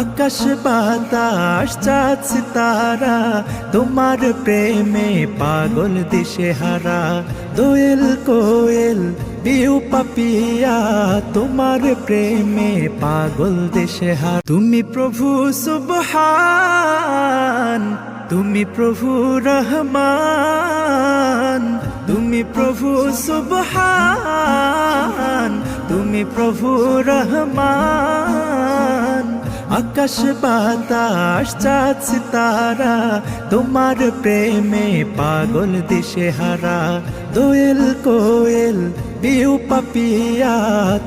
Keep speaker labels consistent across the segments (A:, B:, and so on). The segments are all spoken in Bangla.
A: আকাশ বাতাস চাঁদ সিতারা তোমার প্রেমে পাগল দিশে হারা দোয়েল কোয়েল পিউ পাপিয়া, তোমার প্রেমে পাগল দেশে হার তুমি প্রভু সুবহান, তুমি প্রভু রহমান, তুমি প্রভু সুবহান, তুমি প্রভু রহমান। আকাশ বাতাস চাঁদ সিতারা তোমার প্রেমে পাগল দিশে হারা দোয়েল কোয়েল পিউ পাপিয়া,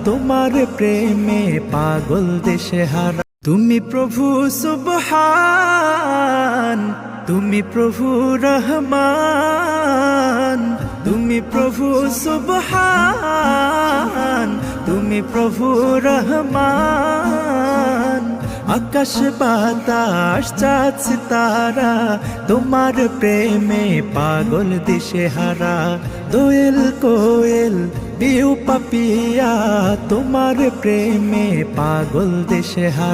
A: তোমার প্রেমে পাগল দেশে হারা তুমি প্রভু সুবহান, তুমি প্রভু রহমান, তুমি প্রভু সুবহান, তুমি প্রভু রহমান। আকাশ বাতাস চাঁদ তারা। তোমার প্রেমে পাগল দিশে হারা দোয়েল কোয়েল বিউ পাপিয়া তোমার প্রেমে পাগল দিশে হারা